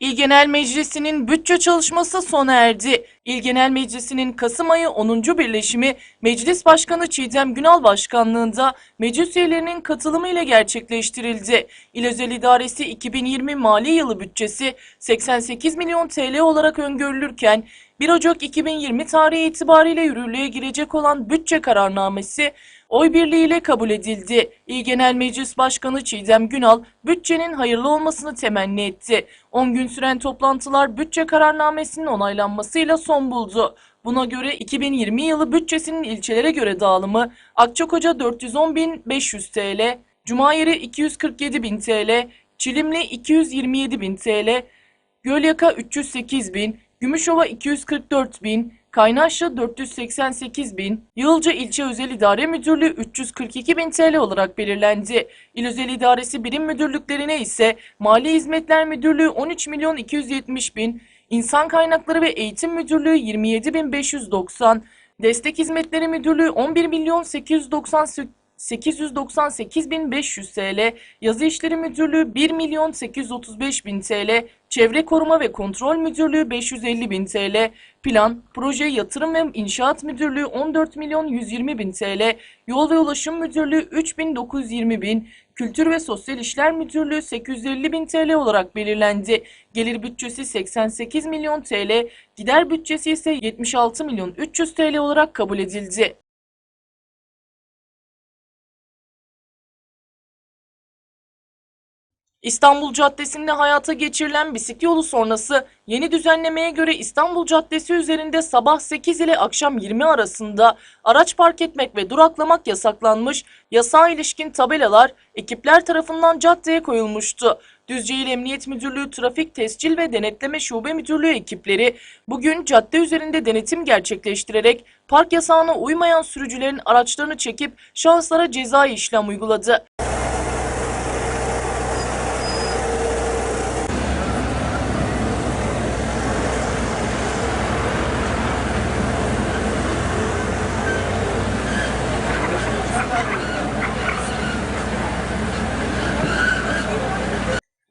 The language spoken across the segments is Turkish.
İl Genel Meclisi'nin bütçe çalışması sona erdi. İl Genel Meclisi'nin Kasım ayı 10. birleşimi Meclis Başkanı Çiğdem Günal Başkanlığında meclis üyelerinin katılımıyla gerçekleştirildi. İl Özel İdaresi 2020 mali yılı bütçesi 88 milyon TL olarak öngörülürken 1 Ocak 2020 tarihi itibariyle yürürlüğe girecek olan bütçe kararnamesi oy birliğiyle kabul edildi. İl Genel Meclis Başkanı Çiğdem Günal bütçenin hayırlı olmasını temenni etti. 10 gün süren toplantılar bütçe kararnamesinin onaylanmasıyla son buldu. Buna göre 2020 yılı bütçesinin ilçelere göre dağılımı Akçakoca 410.500 TL, Cumayeri 247.000 TL, Çilimli 227.000 TL, Gölyaka 308 bin, Gümüşova 244 bin, Kaynaşlı 488 bin, Yığılca İlçe Özel İdare Müdürlüğü 342 bin TL olarak belirlendi. İl Özel İdaresi Birim Müdürlüklerine ise Mali Hizmetler Müdürlüğü 13 milyon 270 bin, İnsan Kaynakları ve Eğitim Müdürlüğü 27 bin 590, Destek Hizmetleri Müdürlüğü 11 milyon 898 898.500 TL, Yazı İşleri Müdürlüğü 1 milyon 835 bin TL, Çevre Koruma ve Kontrol Müdürlüğü 550 bin TL, Plan, Proje, Yatırım ve İnşaat Müdürlüğü 14 milyon 120 bin TL, Yol ve Ulaşım Müdürlüğü 3920 bin, Kültür ve Sosyal İşler Müdürlüğü 850 bin TL olarak belirlendi. Gelir bütçesi 88 milyon TL, gider bütçesi ise 76 milyon 300 TL olarak kabul edildi. İstanbul Caddesi'nde hayata geçirilen bisiklet yolu sonrası yeni düzenlemeye göre İstanbul Caddesi üzerinde sabah 8 ile akşam 20 arasında araç park etmek ve duraklamak yasaklanmış, yasağa ilişkin tabelalar ekipler tarafından caddeye koyulmuştu. Düzce İl Emniyet Müdürlüğü Trafik Tescil ve Denetleme Şube Müdürlüğü ekipleri bugün cadde üzerinde denetim gerçekleştirerek park yasağına uymayan sürücülerin araçlarını çekip şahıslara cezai işlem uyguladı.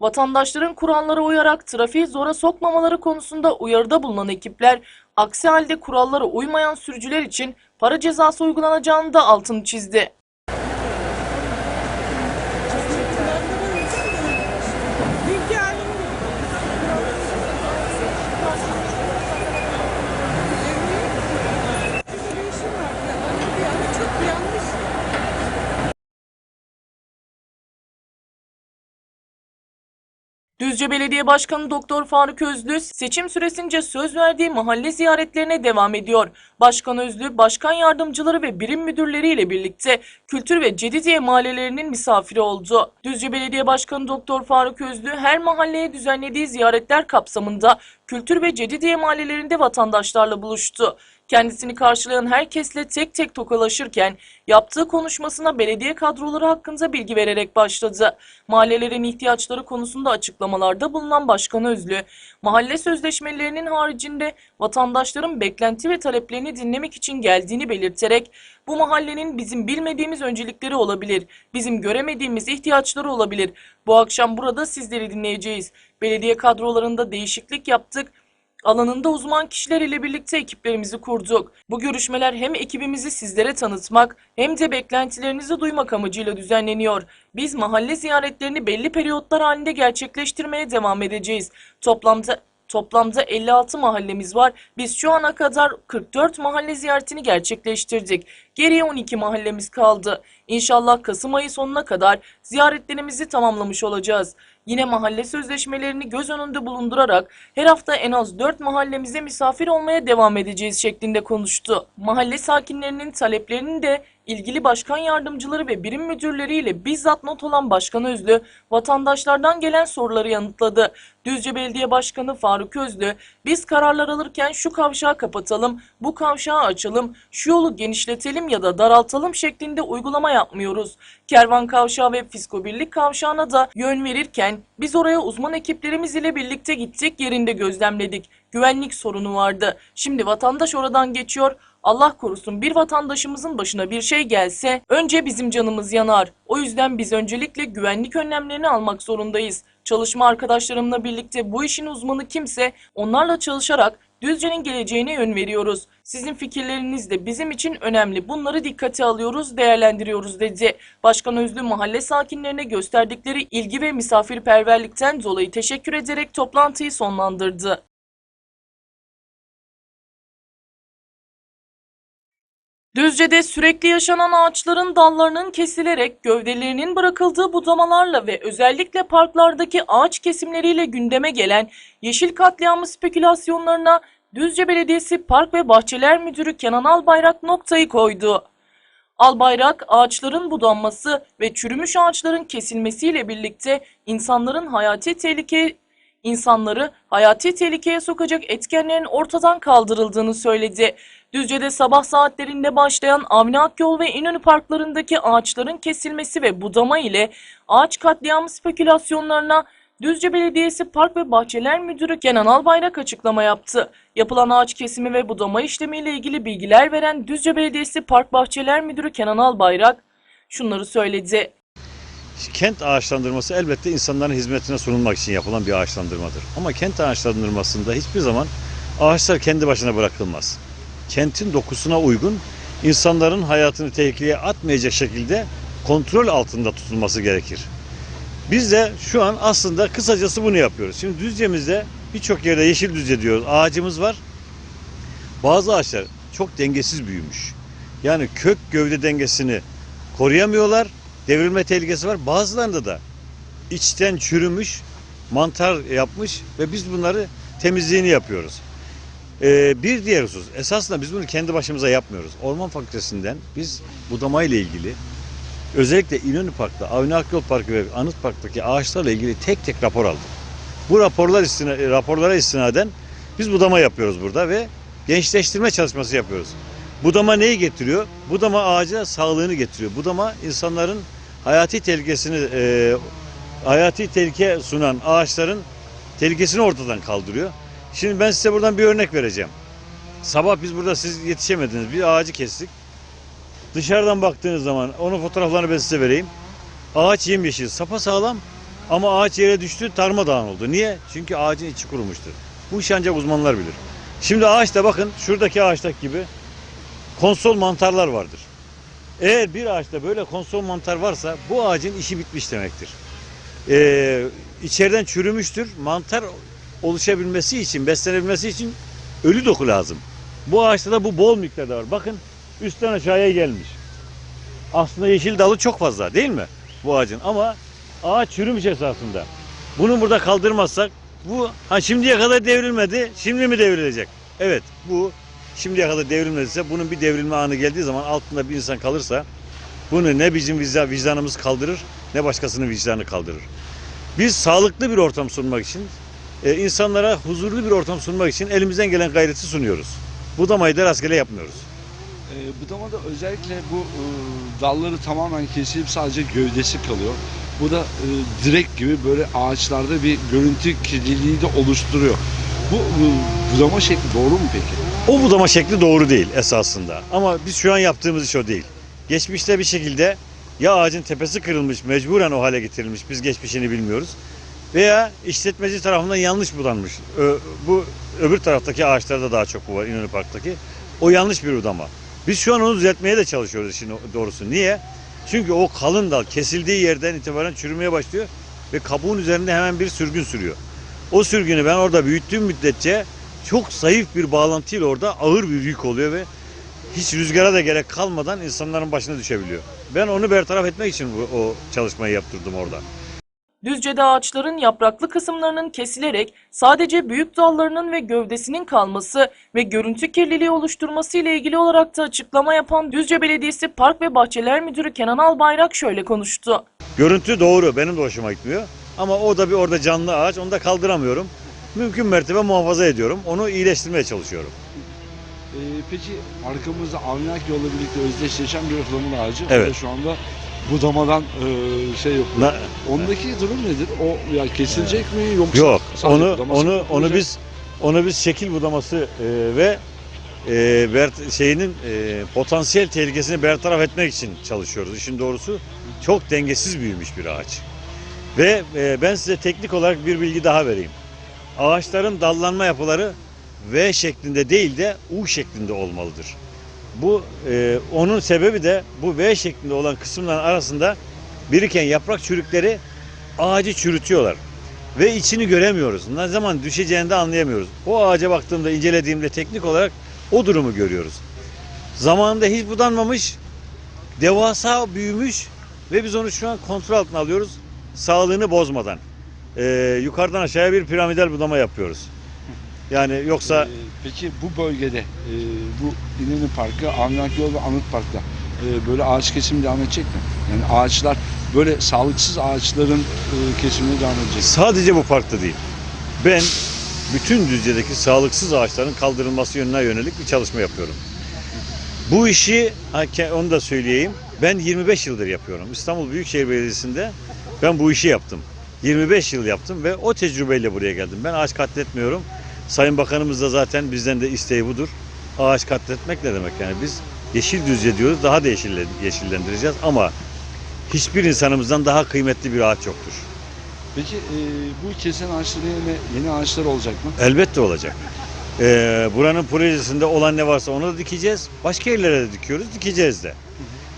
Vatandaşların kurallara uyarak trafiği zora sokmamaları konusunda uyarıda bulunan ekipler, aksi halde kurallara uymayan sürücüler için para cezası uygulanacağını da altını çizdi. Çok yanlış. Düzce Belediye Başkanı Doktor Faruk Özlü seçim süresince söz verdiği mahalle ziyaretlerine devam ediyor. Başkan Özlü, başkan yardımcıları ve birim müdürleriyle birlikte Kültür ve Cedidiye mahallelerinin misafiri oldu. Düzce Belediye Başkanı Doktor Faruk Özlü her mahalleye düzenlediği ziyaretler kapsamında Kültür ve Cedidiye mahallelerinde vatandaşlarla buluştu. Kendisini karşılayan herkesle tek tek tokalaşırken yaptığı konuşmasına belediye kadroları hakkında bilgi vererek başladı. Mahallelerin ihtiyaçları konusunda açıklamalarda bulunan Başkan Özlü, mahalle sözleşmelerinin haricinde vatandaşların beklenti ve taleplerini dinlemek için geldiğini belirterek bu mahallenin bizim bilmediğimiz öncelikleri olabilir, bizim göremediğimiz ihtiyaçları olabilir. Bu akşam burada sizleri dinleyeceğiz. Belediye kadrolarında değişiklik yaptık. Alanında uzman kişiler ile birlikte ekiplerimizi kurduk. Bu görüşmeler hem ekibimizi sizlere tanıtmak hem de beklentilerinizi duymak amacıyla düzenleniyor. Biz mahalle ziyaretlerini belli periyotlar halinde gerçekleştirmeye devam edeceğiz. Toplamda Toplamda 56 mahallemiz var. Biz şu ana kadar 44 mahalle ziyaretini gerçekleştirdik. Geriye 12 mahallemiz kaldı. İnşallah Kasım ayı sonuna kadar ziyaretlerimizi tamamlamış olacağız. Yine mahalle sözleşmelerini göz önünde bulundurarak her hafta en az 4 mahallemize misafir olmaya devam edeceğiz şeklinde konuştu. Mahalle sakinlerinin taleplerini de ilgili başkan yardımcıları ve birim müdürleriyle bizzat not olan Başkan Özlü, vatandaşlardan gelen soruları yanıtladı. Düzce Belediye Başkanı Faruk Özlü, biz kararlar alırken şu kavşağı kapatalım, bu kavşağı açalım, şu yolu genişletelim ya da daraltalım şeklinde uygulama yapmıyoruz. Kervan Kavşağı ve Fisko Birlik Kavşağı'na da yön verirken biz oraya uzman ekiplerimiz ile birlikte gittik yerinde gözlemledik. Güvenlik sorunu vardı. Şimdi vatandaş oradan geçiyor. Allah korusun bir vatandaşımızın başına bir şey gelse önce bizim canımız yanar. O yüzden biz öncelikle güvenlik önlemlerini almak zorundayız. Çalışma arkadaşlarımla birlikte bu işin uzmanı kimse onlarla çalışarak Düzce'nin geleceğine yön veriyoruz. Sizin fikirleriniz de bizim için önemli. Bunları dikkate alıyoruz, değerlendiriyoruz dedi. Başkan Özlü mahalle sakinlerine gösterdikleri ilgi ve misafirperverlikten dolayı teşekkür ederek toplantıyı sonlandırdı. Düzce'de sürekli yaşanan ağaçların dallarının kesilerek gövdelerinin bırakıldığı budamalarla ve özellikle parklardaki ağaç kesimleriyle gündeme gelen yeşil katliamı spekülasyonlarına Düzce Belediyesi Park ve Bahçeler Müdürü Kenan Albayrak noktayı koydu. Albayrak ağaçların budanması ve çürümüş ağaçların kesilmesiyle birlikte insanların hayati tehlike insanları hayati tehlikeye sokacak etkenlerin ortadan kaldırıldığını söyledi. Düzce'de sabah saatlerinde başlayan Avni Akyol ve İnönü parklarındaki ağaçların kesilmesi ve budama ile ağaç katliamı spekülasyonlarına Düzce Belediyesi Park ve Bahçeler Müdürü Kenan Albayrak açıklama yaptı. Yapılan ağaç kesimi ve budama işlemiyle ilgili bilgiler veren Düzce Belediyesi Park Bahçeler Müdürü Kenan Albayrak şunları söyledi. Kent ağaçlandırması elbette insanların hizmetine sunulmak için yapılan bir ağaçlandırmadır. Ama kent ağaçlandırmasında hiçbir zaman ağaçlar kendi başına bırakılmaz. Kentin dokusuna uygun, insanların hayatını tehlikeye atmayacak şekilde kontrol altında tutulması gerekir. Biz de şu an aslında kısacası bunu yapıyoruz. Şimdi Düzce'mizde birçok yerde yeşil düzce diyoruz. Ağacımız var. Bazı ağaçlar çok dengesiz büyümüş. Yani kök gövde dengesini koruyamıyorlar. Devrilme tehlikesi var. Bazılarında da içten çürümüş, mantar yapmış ve biz bunları temizliğini yapıyoruz. Ee, bir diğer husus, esasında biz bunu kendi başımıza yapmıyoruz. Orman Fakültesinden biz budama ile ilgili özellikle İnönü Park'ta, Avni Akyol Parkı ve Anıt Park'taki ağaçlarla ilgili tek tek rapor aldık. Bu raporlar istina, raporlara istinaden biz budama yapıyoruz burada ve gençleştirme çalışması yapıyoruz. Budama neyi getiriyor? Budama ağaca sağlığını getiriyor. Budama insanların hayati tehlikesini, e, hayati tehlike sunan ağaçların tehlikesini ortadan kaldırıyor. Şimdi ben size buradan bir örnek vereceğim. Sabah biz burada siz yetişemediniz bir ağacı kestik. Dışarıdan baktığınız zaman onun fotoğraflarını ben size vereyim. Ağaç yemyeşil, sapasağlam ama ağaç yere düştü darmadağın oldu. Niye? Çünkü ağacın içi kurumuştur. Bu işi ancak uzmanlar bilir. Şimdi ağaçta bakın şuradaki ağaçtaki gibi konsol mantarlar vardır. Eğer bir ağaçta böyle konsol mantar varsa bu ağacın işi bitmiş demektir. Ee, içeriden çürümüştür. Mantar oluşabilmesi için, beslenebilmesi için ölü doku lazım. Bu ağaçta da bu bol miktarda var. Bakın üstten aşağıya gelmiş. Aslında yeşil dalı çok fazla değil mi bu ağacın? Ama ağaç çürümüş esasında. Bunu burada kaldırmazsak bu ha şimdiye kadar devrilmedi. Şimdi mi devrilecek? Evet bu şimdiye kadar devrilmediyse bunun bir devrilme anı geldiği zaman altında bir insan kalırsa bunu ne bizim vicdan- vicdanımız kaldırır ne başkasının vicdanı kaldırır. Biz sağlıklı bir ortam sunmak için e, insanlara huzurlu bir ortam sunmak için elimizden gelen gayreti sunuyoruz. Budamayı da rastgele yapmıyoruz. E, budamada özellikle bu e, dalları tamamen kesilip sadece gövdesi kalıyor. Bu da e, direk gibi böyle ağaçlarda bir görüntü kirliliği de oluşturuyor. Bu e, budama şekli doğru mu peki? O budama şekli doğru değil esasında. Ama biz şu an yaptığımız iş o değil. Geçmişte bir şekilde ya ağacın tepesi kırılmış, mecburen o hale getirilmiş, biz geçmişini bilmiyoruz. Veya işletmeci tarafından yanlış budanmış. Bu öbür taraftaki ağaçlarda daha çok bu var İnönü Park'taki. O yanlış bir budama. Biz şu an onu düzeltmeye de çalışıyoruz işin doğrusu. Niye? Çünkü o kalın dal kesildiği yerden itibaren çürümeye başlıyor ve kabuğun üzerinde hemen bir sürgün sürüyor. O sürgünü ben orada büyüttüğüm müddetçe çok zayıf bir bağlantıyla orada ağır bir yük oluyor ve hiç rüzgara da gerek kalmadan insanların başına düşebiliyor. Ben onu bertaraf etmek için bu, o çalışmayı yaptırdım orada. Düzce'de ağaçların yapraklı kısımlarının kesilerek sadece büyük dallarının ve gövdesinin kalması ve görüntü kirliliği oluşturması ile ilgili olarak da açıklama yapan Düzce Belediyesi Park ve Bahçeler Müdürü Kenan Albayrak şöyle konuştu. Görüntü doğru benim de hoşuma gitmiyor. Ama o da bir orada canlı ağaç onu da kaldıramıyorum. Mümkün mertebe muhafaza ediyorum. Onu iyileştirmeye çalışıyorum. E, peki arkamızda Avniak yolla birlikte özdeşleşen bir ıhlamur ağacı. O Evet. da şu anda budamadan e, şey yapıyor. Na- Ondaki durum nedir? O ya kesilecek mi yoksa Yok onu onu onu biz onu biz şekil budaması e, ve e, ber- şeyinin e, potansiyel tehlikesini bertaraf etmek için çalışıyoruz. İşin doğrusu çok dengesiz büyümüş bir ağaç. Ve e, ben size teknik olarak bir bilgi daha vereyim. Ağaçların dallanma yapıları V şeklinde değil de U şeklinde olmalıdır. Bu e, onun sebebi de bu V şeklinde olan kısımların arasında biriken yaprak çürükleri ağacı çürütüyorlar. Ve içini göremiyoruz. Ne zaman düşeceğini de anlayamıyoruz. O ağaca baktığımda, incelediğimde teknik olarak o durumu görüyoruz. Zamanında hiç budanmamış, devasa büyümüş ve biz onu şu an kontrol altına alıyoruz. Sağlığını bozmadan. Ee, yukarıdan aşağıya bir piramidal budama yapıyoruz. Yani yoksa Ee, peki bu bölgede e, bu İnönü Parkı, Avnak Yol ve Anıt Park'ta e, böyle ağaç kesimi devam edecek mi? Yani ağaçlar böyle sağlıksız ağaçların e, kesimine devam edecek. sadece bu parkta değil. Ben bütün Düzce'deki sağlıksız ağaçların kaldırılması yönüne yönelik bir çalışma yapıyorum. Bu işi ha, ke- onu da söyleyeyim. Ben 25 yıldır yapıyorum. İstanbul Büyükşehir Belediyesi'nde ben bu işi yaptım. 25 yıl yaptım ve o tecrübeyle buraya geldim. Ben ağaç katletmiyorum. Sayın Bakanımız da zaten bizden de isteği budur. Ağaç katletmek ne demek yani biz yeşil düzce diyoruz daha da yeşille- yeşillendireceğiz ama hiçbir insanımızdan daha kıymetli bir ağaç yoktur. Peki e, bu kesen ağaçların yerine yeni ağaçlar olacak mı? Elbette olacak. Ee, buranın projesinde olan ne varsa onu da dikeceğiz. Başka yerlere de dikiyoruz, dikeceğiz de.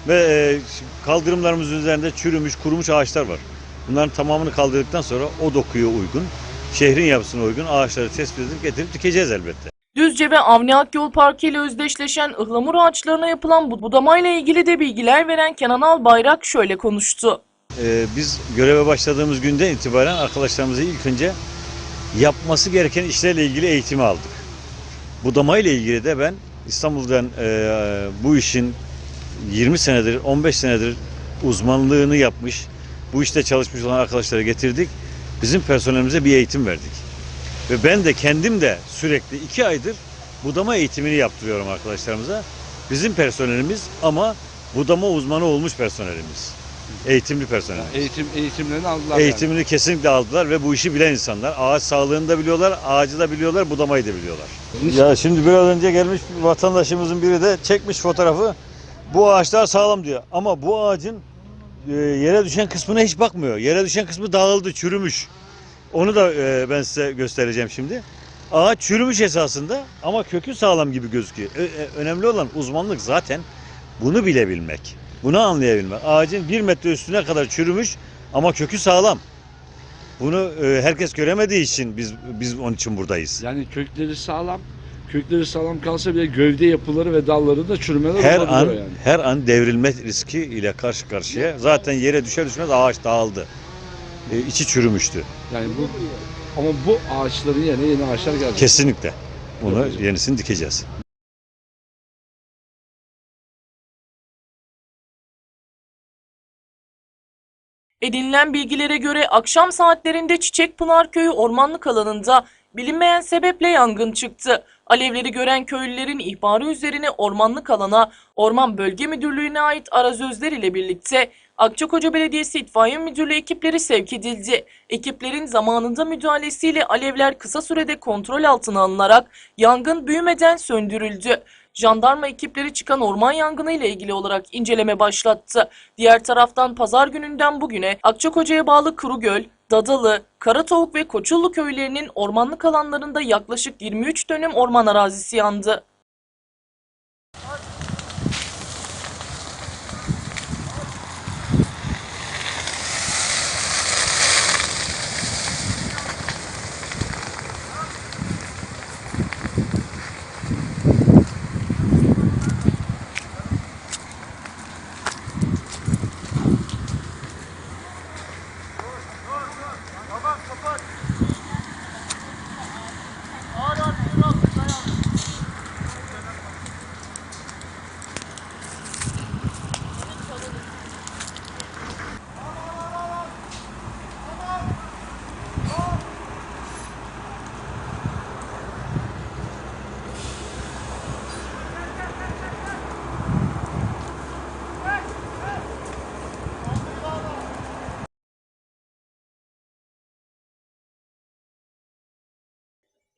Ve e, kaldırımlarımızın üzerinde çürümüş, kurumuş ağaçlar var. Bunların tamamını kaldırdıktan sonra o dokuya uygun, şehrin yapısına uygun ağaçları tespit edip getirip dikeceğiz elbette. Düzce ve Avni Akyol Parkı ile özdeşleşen ıhlamur ağaçlarına yapılan bu budamayla ilgili de bilgiler veren Kenan Albayrak şöyle konuştu. Ee, biz göreve başladığımız günden itibaren arkadaşlarımızı ilk önce yapması gereken işlerle ilgili eğitimi aldık. Budama ile ilgili de ben İstanbul'dan e, bu işin 20 senedir, 15 senedir uzmanlığını yapmış, bu işte çalışmış olan arkadaşları getirdik. Bizim personelimize bir eğitim verdik. Ve ben de kendim de sürekli iki aydır budama eğitimini yaptırıyorum arkadaşlarımıza. Bizim personelimiz ama budama uzmanı olmuş personelimiz. Eğitimli personel. Eğitim eğitimlerini aldılar yani. Eğitimini kesinlikle aldılar ve bu işi bilen insanlar. Ağaç sağlığını da biliyorlar, ağacı da biliyorlar, budamayı da biliyorlar. Ya şimdi biraz önce gelmiş bir vatandaşımızın biri de çekmiş fotoğrafı. Bu ağaçlar sağlam diyor. Ama bu ağacın e, yere düşen kısmına hiç bakmıyor. Yere düşen kısmı dağıldı, çürümüş. Onu da e, ben size göstereceğim şimdi. Ağaç çürümüş esasında ama kökü sağlam gibi gözüküyor. Ö- e, önemli olan uzmanlık zaten bunu bilebilmek. Bunu anlayabilmek. Ağacın bir metre üstüne kadar çürümüş ama kökü sağlam. Bunu e, herkes göremediği için biz biz onun için buradayız. Yani kökleri sağlam. Kökleri sağlam kalsa bile gövde yapıları ve dalları da çürümeler Her an yani. her an devrilme riski ile karşı karşıya. Zaten yere düşer düşmez ağaç dağıldı. E, içi çürümüştü. Yani bu ama bu ağaçların yerine yeni ağaçlar gelecek. Kesinlikle. Bunu yenisini dikeceğiz. Edinilen bilgilere göre akşam saatlerinde Çiçekpınar Köyü ormanlık alanında bilinmeyen sebeple yangın çıktı. Alevleri gören köylülerin ihbarı üzerine ormanlık alana Orman Bölge Müdürlüğü'ne ait arazözler ile birlikte Akçakoca Belediyesi İtfaiye Müdürlüğü ekipleri sevk edildi. Ekiplerin zamanında müdahalesiyle alevler kısa sürede kontrol altına alınarak yangın büyümeden söndürüldü. Jandarma ekipleri çıkan orman yangını ile ilgili olarak inceleme başlattı. Diğer taraftan pazar gününden bugüne Akçakoca'ya bağlı Kurugöl, Dadalı, Karatavuk ve Koçullu köylerinin ormanlık alanlarında yaklaşık 23 dönüm orman arazisi yandı.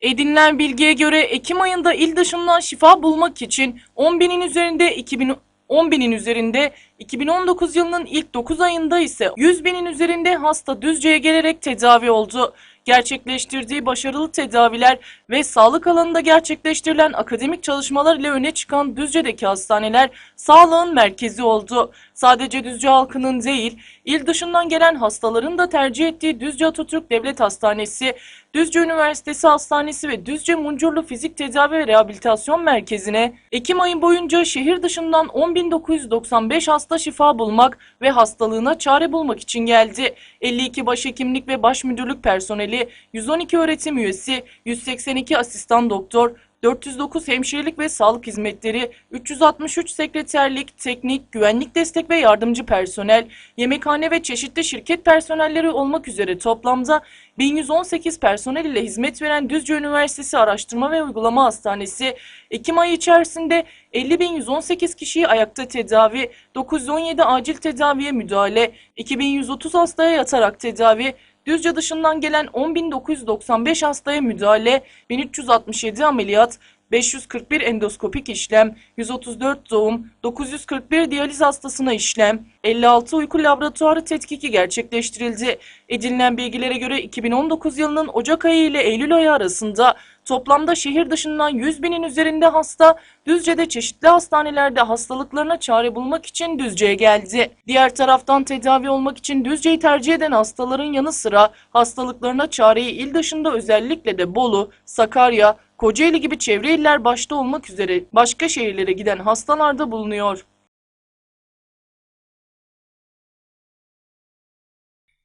Edinilen bilgiye göre Ekim ayında il dışından şifa bulmak için 10 binin üzerinde 2000 10 binin üzerinde 2019 yılının ilk 9 ayında ise 100 binin üzerinde hasta Düzce'ye gelerek tedavi oldu. Gerçekleştirdiği başarılı tedaviler ve sağlık alanında gerçekleştirilen akademik çalışmalar ile öne çıkan Düzce'deki hastaneler sağlığın merkezi oldu. Sadece Düzce halkının değil, il dışından gelen hastaların da tercih ettiği Düzce Atatürk Devlet Hastanesi, Düzce Üniversitesi Hastanesi ve Düzce Muncurlu Fizik Tedavi ve Rehabilitasyon Merkezi'ne Ekim ayı boyunca şehir dışından 10.995 hasta şifa bulmak ve hastalığına çare bulmak için geldi. 52 başhekimlik ve baş müdürlük personeli, 112 öğretim üyesi, 182 asistan doktor, 409 hemşirelik ve sağlık hizmetleri, 363 sekreterlik, teknik, güvenlik destek ve yardımcı personel, yemekhane ve çeşitli şirket personelleri olmak üzere toplamda 1118 personel ile hizmet veren Düzce Üniversitesi Araştırma ve Uygulama Hastanesi, Ekim ayı içerisinde 50.118 kişiyi ayakta tedavi, 917 acil tedaviye müdahale, 2130 hastaya yatarak tedavi, Düzce dışından gelen 10.995 hastaya müdahale, 1367 ameliyat, 541 endoskopik işlem, 134 doğum, 941 diyaliz hastasına işlem, 56 uyku laboratuvarı tetkiki gerçekleştirildi. Edinilen bilgilere göre 2019 yılının Ocak ayı ile Eylül ayı arasında toplamda şehir dışından 100 binin üzerinde hasta Düzce'de çeşitli hastanelerde hastalıklarına çare bulmak için Düzce'ye geldi. Diğer taraftan tedavi olmak için Düzce'yi tercih eden hastaların yanı sıra hastalıklarına çareyi il dışında özellikle de Bolu, Sakarya, Kocaeli gibi çevre iller başta olmak üzere başka şehirlere giden hastalar da bulunuyor.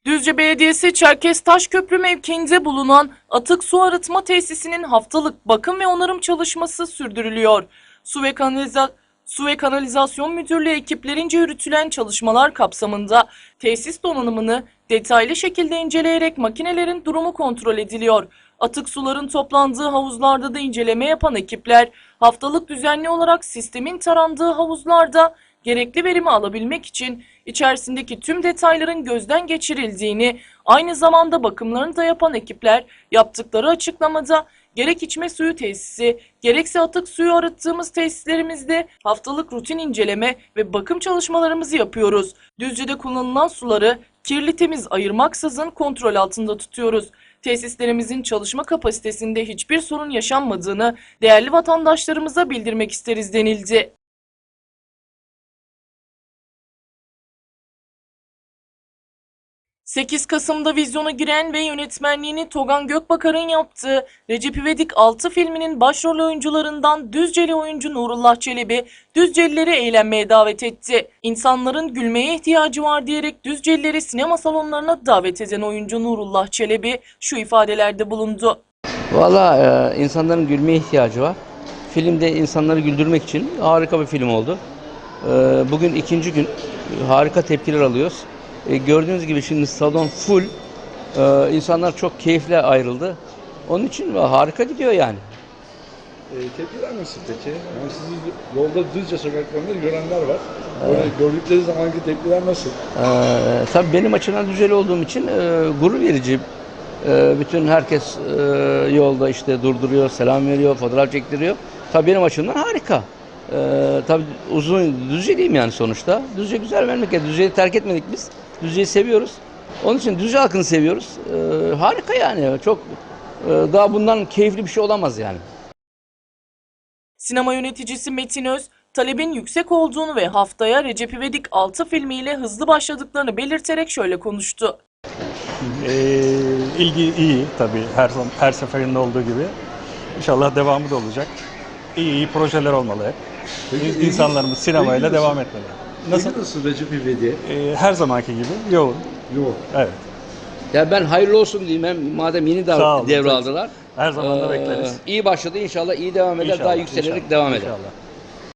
Düzce Belediyesi Çerkez Taşköprü mevkiinde bulunan atık su arıtma tesisinin haftalık bakım ve onarım çalışması sürdürülüyor. Su ve kanaliza Su ve Kanalizasyon Müdürlüğü ekiplerince yürütülen çalışmalar kapsamında tesis donanımını detaylı şekilde inceleyerek makinelerin durumu kontrol ediliyor. Atık suların toplandığı havuzlarda da inceleme yapan ekipler haftalık düzenli olarak sistemin tarandığı havuzlarda gerekli verimi alabilmek için içerisindeki tüm detayların gözden geçirildiğini, aynı zamanda bakımlarını da yapan ekipler yaptıkları açıklamada gerek içme suyu tesisi, gerekse atık suyu arıttığımız tesislerimizde haftalık rutin inceleme ve bakım çalışmalarımızı yapıyoruz. Düzce'de kullanılan suları kirli temiz ayırmaksızın kontrol altında tutuyoruz. Tesislerimizin çalışma kapasitesinde hiçbir sorun yaşanmadığını değerli vatandaşlarımıza bildirmek isteriz denildi. 8 Kasım'da vizyona giren ve yönetmenliğini Togan Gökbakar'ın yaptığı Recep İvedik 6 filminin başrol oyuncularından Düzceli oyuncu Nurullah Çelebi, Düzcelileri eğlenmeye davet etti. İnsanların gülmeye ihtiyacı var diyerek Düzcelileri sinema salonlarına davet eden oyuncu Nurullah Çelebi şu ifadelerde bulundu. Valla e, insanların gülmeye ihtiyacı var. Filmde insanları güldürmek için harika bir film oldu. E, bugün ikinci gün harika tepkiler alıyoruz. E, gördüğünüz gibi şimdi salon full. E, insanlar çok keyifle ayrıldı. Onun için harika gidiyor yani. E, tepkiler nasıl peki? Yani sizi yolda Düzce sokaklarında görenler var. Böyle gördükleri zamanki tepkiler nasıl? E, tabii benim açımdan düzeli olduğum için e, gurur verici. E, bütün herkes e, yolda işte durduruyor, selam veriyor, fotoğraf çektiriyor. Tabii benim açımdan harika. E, tabii uzun Düzceliyim yani sonuçta. Düzce güzel memleket. Düzce'yi terk etmedik biz. Düzce'yi seviyoruz. Onun için Düzce halkını seviyoruz. E, harika yani. Çok e, daha bundan keyifli bir şey olamaz yani. Sinema yöneticisi Metin Öz, talebin yüksek olduğunu ve haftaya Recep İvedik 6 filmiyle hızlı başladıklarını belirterek şöyle konuştu. Ee, ilgi iyi tabii her zaman her seferinde olduğu gibi. İnşallah devamı da olacak. İyi iyi projeler olmalı hep. İnsanlarımız sinemayla devam etmeli. Nasıl? Nasıl? Recep İvedik'e? Ee, her zamanki gibi yoğun. Yok. Evet. Ya ben hayırlı olsun diyeyim. Hem madem yeni Sağ dav- olun, devraldılar. Her zaman da Ee, bekleriz. İyi başladı inşallah iyi devam eder. İnşallah, daha yükselerek inşallah, devam eder. İnşallah.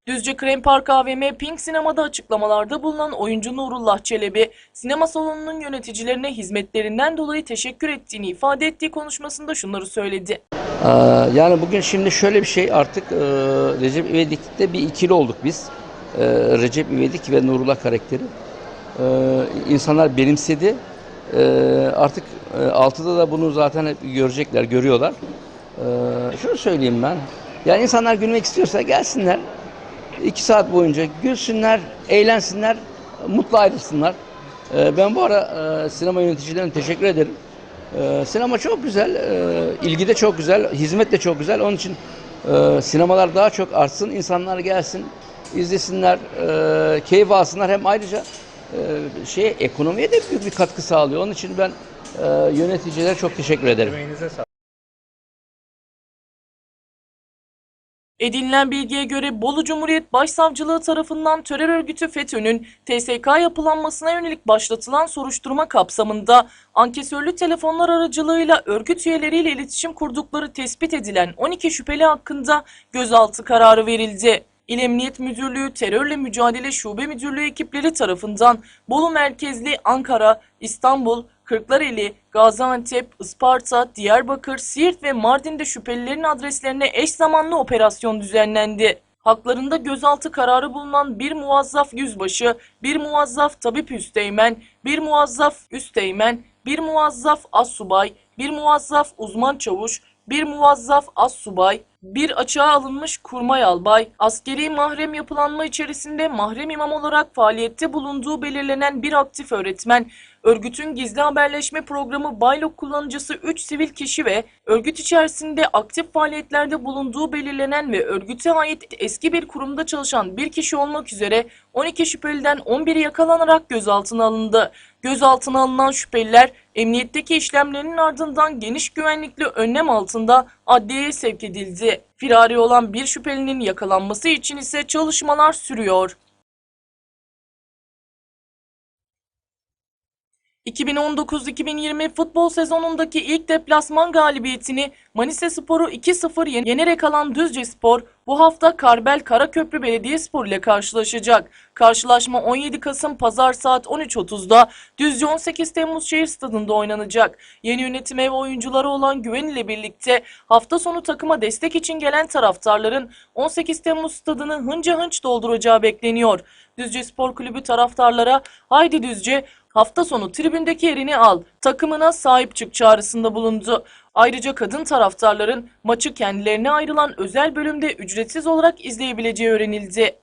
Düzce Krem Park AVM Pink Sinema'da açıklamalarda bulunan oyuncu Nurullah Çelebi, sinema salonunun yöneticilerine hizmetlerinden dolayı teşekkür ettiğini ifade ettiği konuşmasında şunları söyledi. Ee, yani bugün şimdi şöyle bir şey artık e, Recep İvedik'te bir ikili olduk biz. Ee, Recep İvedik ve Nurullah karakteri. Ee, insanlar benimsedi. Ee, artık e, altıda da bunu zaten hep görecekler, görüyorlar. Ee, şunu söyleyeyim ben. Yani insanlar gülmek istiyorsa gelsinler. iki saat boyunca gülsünler, eğlensinler, mutlu ayrılsınlar. Ee, ben bu ara e, sinema yöneticilerine teşekkür ederim. Ee, sinema çok güzel, e, ilgi de çok güzel, hizmet de çok güzel. Onun için e, sinemalar daha çok artsın, insanlar gelsin, izlesinler, e, keyif alsınlar. Hem ayrıca e, şey ekonomiye de büyük bir katkı sağlıyor. Onun için ben e, yöneticilere çok teşekkür ederim. Emeğinize sağlık. Edinilen bilgiye göre Bolu Cumhuriyet Başsavcılığı tarafından terör örgütü FETÖ'nün TSK yapılanmasına yönelik başlatılan soruşturma kapsamında ankesörlü telefonlar aracılığıyla örgüt üyeleriyle iletişim kurdukları tespit edilen 12 şüpheli hakkında gözaltı kararı verildi. İl Emniyet Müdürlüğü Terörle Mücadele Şube Müdürlüğü ekipleri tarafından Bolu merkezli Ankara, İstanbul, Kırklareli, Gaziantep, Isparta, Diyarbakır, Siirt ve Mardin'de şüphelilerin adreslerine eş zamanlı operasyon düzenlendi. Haklarında gözaltı kararı bulunan bir muvazzaf yüzbaşı, bir muvazzaf tabip üsteğmen, bir muvazzaf üsteğmen, bir muvazzaf assubay, bir muvazzaf uzman çavuş, bir muvazzaf assubay, bir açığa alınmış kurmay albay, askeri mahrem yapılanma içerisinde mahrem imam olarak faaliyette bulunduğu belirlenen bir aktif öğretmen, örgütün gizli haberleşme programı Baylok kullanıcısı 3 sivil kişi ve örgüt içerisinde aktif faaliyetlerde bulunduğu belirlenen ve örgüte ait eski bir kurumda çalışan bir kişi olmak üzere 12 şüpheliden 11'i yakalanarak gözaltına alındı. Gözaltına alınan şüpheliler emniyetteki işlemlerinin ardından geniş güvenlikli önlem altında adliyeye sevk edildi. Firari olan bir şüphelinin yakalanması için ise çalışmalar sürüyor. 2019-2020 futbol sezonundaki ilk deplasman galibiyetini Manisa Spor'u 2-0 yen- yenerek alan Düzce Spor bu hafta Karbel Karaköprü Belediyespor ile karşılaşacak. Karşılaşma 17 Kasım Pazar saat 13.30'da Düzce 18 Temmuz Şehir Stadı'nda oynanacak. Yeni yönetime ve oyuncuları olan Güven ile birlikte hafta sonu takıma destek için gelen taraftarların 18 Temmuz stadını hınca hınç dolduracağı bekleniyor. Düzce Spor Kulübü taraftarlara haydi Düzce hafta sonu tribündeki yerini al, takımına sahip çık çağrısında bulundu. Ayrıca kadın taraftarların maçı kendilerine ayrılan özel bölümde ücretsiz olarak izleyebileceği öğrenildi.